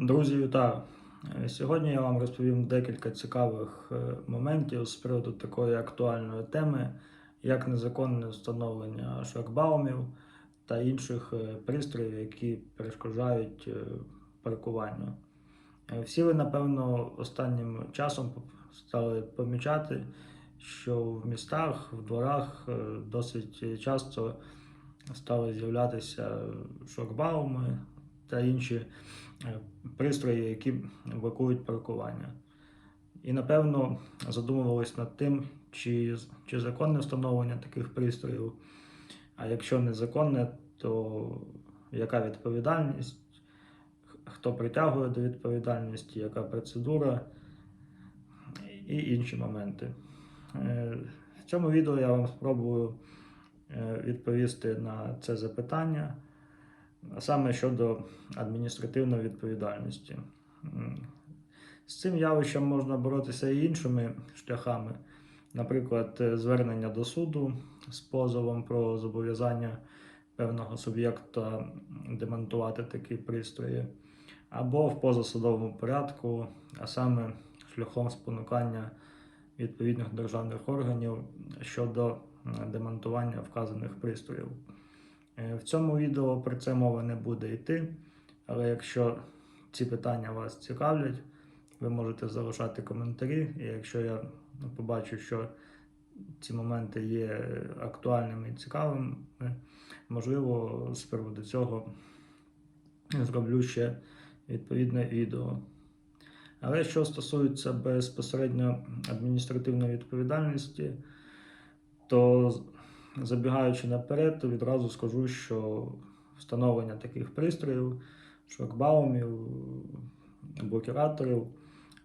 Друзі, вітаю! Е, Сьогодні я вам розповім декілька цікавих е, моментів з приводу такої актуальної теми, як незаконне встановлення шлагбаумів та інших е, пристроїв, які перешкоджають паркуванню. Всі ви, напевно, останнім часом стали помічати, що в містах, в дворах досить часто стали з'являтися шлагбауми та інші пристрої, які блокують паркування. І напевно задумувались над тим, чи, чи законне встановлення таких пристроїв, а якщо незаконне, то яка відповідальність, хто притягує до відповідальності, яка процедура? І інші моменти. Е, В цьому відео я вам спробую е, відповісти на це запитання, саме щодо адміністративної відповідальності. З цим явищем можна боротися і іншими шляхами, наприклад, е, звернення до суду з позовом про зобов'язання певного суб'єкта демонтувати такі пристрої, або в позасудовому порядку, а саме шляхом спонукання відповідних державних органів щодо демонтування вказаних пристроїв. Е, В цьому відео про це мова не буде йти, але якщо ці питання вас цікавлять, ви можете залишати коментарі, і якщо я побачу, що ці моменти є актуальними і цікавими, можливо, з приводу цього зроблю ще відповідне відео. Але що стосується безпосередньо адміністративної відповідальності, то забігаючи наперед, то відразу скажу, що встановлення таких пристроїв, шлагбаумів, блокіраторів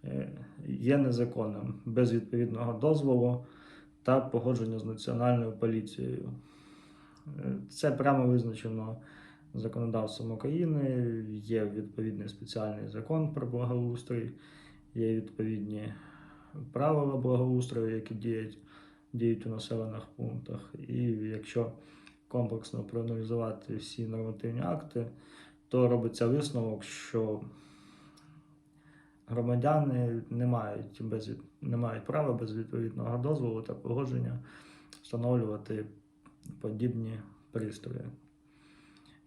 е, є незаконним без відповідного дозволу та погодження з національною поліцією. Е, Це прямо визначено законодавством України, є відповідний спеціальний закон про благоустрій, є відповідні правила благоустрою, які діють, діють у населених пунктах. І якщо комплексно проаналізувати всі нормативні акти, то робиться висновок, що громадяни не мають, без, не мають права без відповідного дозволу та погодження встановлювати подібні пристрої.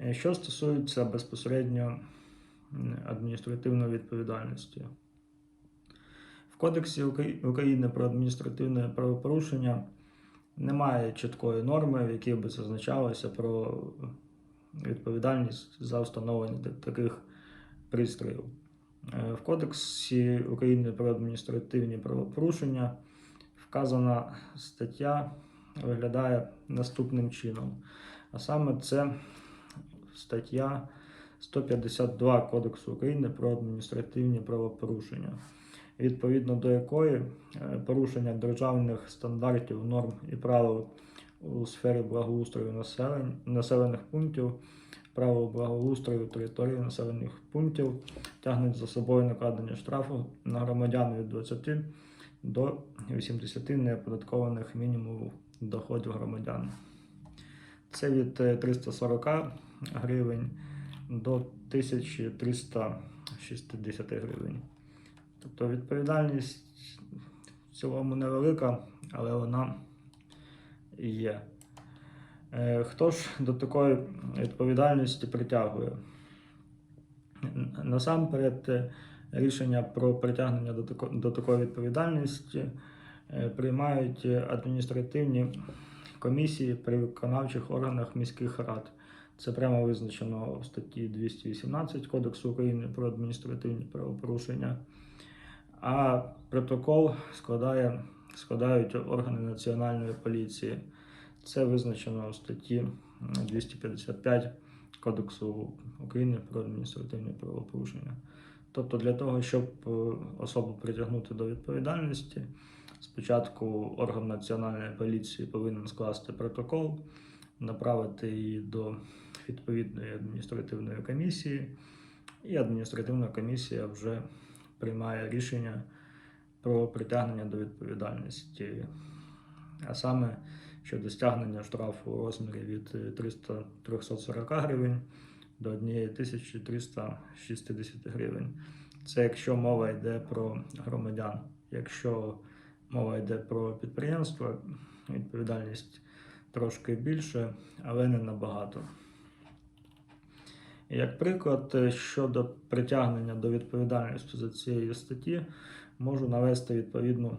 Е, Що стосується безпосередньо адміністративної відповідальності, Кодексі України про адміністративне правопорушення немає чіткої норми, в якій би зазначалося про відповідальність за встановлення таких пристроїв. Е, В Кодексі України про адміністративні правопорушення вказана стаття виглядає наступним чином. А саме це стаття 152 Кодексу України про адміністративні правопорушення, відповідно до якої е, порушення державних стандартів, норм і правил у сфері благоустрою населень, населених пунктів, правил благоустрою території населених пунктів тягнуть за собою накладення штрафу на громадян від 20 до 80 неоподаткованих мінімумів доходів громадян. Це від е, 340 гривень до 1360 гривень. Тобто відповідальність в цілому невелика, але вона є. Е, Хто ж до такої відповідальності притягує? Насамперед, е, рішення про притягнення до, такої відповідальності е, приймають адміністративні комісії при виконавчих органах міських рад. Це прямо визначено в статті 218 Кодексу України про адміністративні правопорушення. А протокол складає, складають органи національної поліції. Це визначено в статті 255 Кодексу України про адміністративні правопорушення. Тобто, для того, щоб е, особу притягнути до відповідальності, спочатку орган національної поліції повинен скласти протокол, направити її до відповідної адміністративної комісії, і адміністративна комісія вже приймає рішення про притягнення до відповідальності, а саме щодо стягнення штрафу у розмірі від 300 340 гривень до 1360 гривень. Це якщо мова йде про громадян. Якщо мова йде про підприємства, відповідальність трошки більше, але не набагато. Як приклад, е, щодо притягнення до відповідальності за цією статті, можу навести відповідну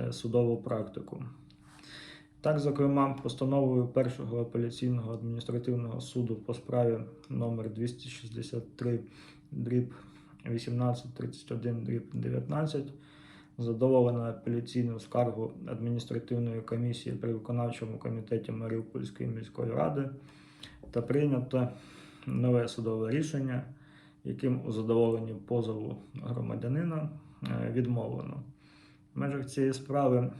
е, судову практику. Так, зокрема, постановою першого апеляційного адміністративного суду по справі номер 263 дріб 1831 дріб 19 задоволено апеляційну скаргу адміністративної комісії при виконавчому комітеті Маріупольської міської ради та прийнято нове судове рішення, яким у задоволенні позову громадянина е, відмовлено. В межах цієї справи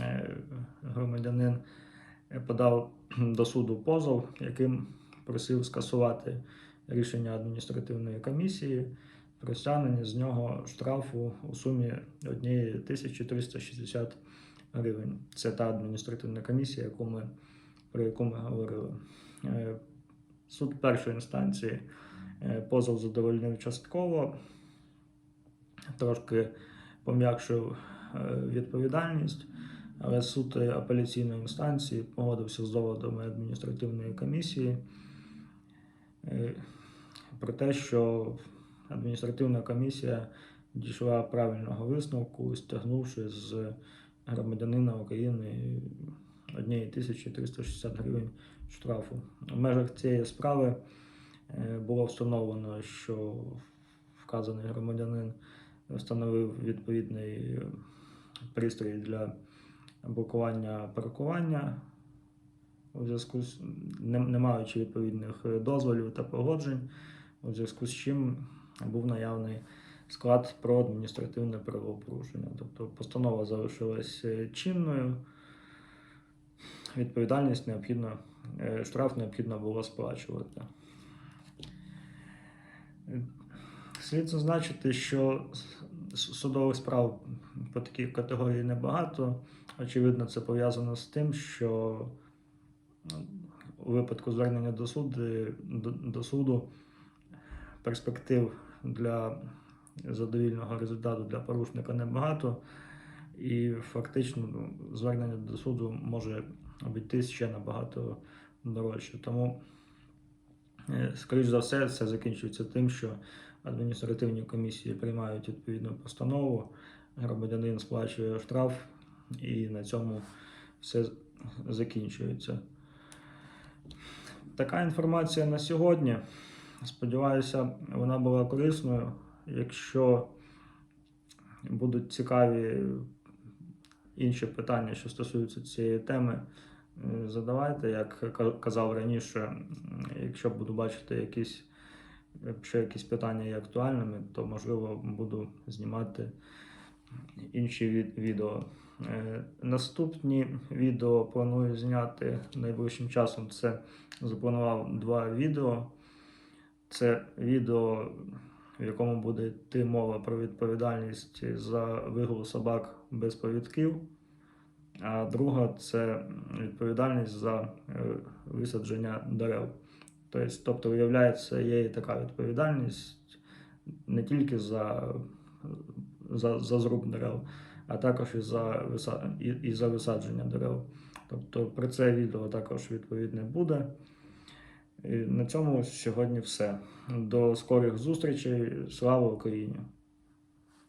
е, громадянин подав до суду позов, яким просив скасувати рішення адміністративної комісії про стягнення з нього штрафу у сумі 1360 гривень. Це та адміністративна комісія, яку ми, про яку ми говорили. Суд першої інстанції е, позов задовольнив частково, трошки пом'якшив е, відповідальність, але суд апеляційної інстанції погодився з доводами адміністративної комісії е, про те, що адміністративна комісія дійшла правильного висновку, стягнувши з громадянина України 1360 гривень штрафу. В межах цієї справи е, було встановлено, що вказаний громадянин встановив відповідний пристрій для блокування паркування у зв'язку з не, не маючи відповідних дозволів та погоджень, у зв'язку з чим був наявний склад про адміністративне правопорушення. Тобто постанова залишилась е, чинною відповідальність необхідно, е, штраф необхідно було сплачувати. Слід зазначити, що судових справ по такій категорії небагато. Очевидно, це пов'язано з тим, що у випадку звернення до суду, до суду перспектив для задовільного результату для порушника небагато, і фактично ну, звернення до суду може обійтись ще набагато дорожче. Тому, е, скоріш за все, це закінчується тим, що адміністративні комісії приймають відповідну постанову, громадянин сплачує штраф, і на цьому все закінчується. Така інформація на сьогодні. Сподіваюся, вона була корисною. Якщо будуть цікаві інші питання, що стосуються цієї теми, задавайте. Як казав раніше, якщо буду бачити якісь, якщо якісь питання є актуальними, то можливо буду знімати інші від- відео. Е, Наступні відео планую зняти найближчим часом. Це запланував два відео. Це відео, в якому буде йти мова про відповідальність за вигул собак без повідків. А друга це відповідальність за е, висадження дерев. Тобто, тобто, виявляється, є і така відповідальність не тільки за, за, за зруб дерев, а також і за, і, і за висадження дерев. Тобто про це відео також відповідне буде. І на цьому сьогодні все. До скорих зустрічей. Слава Україні!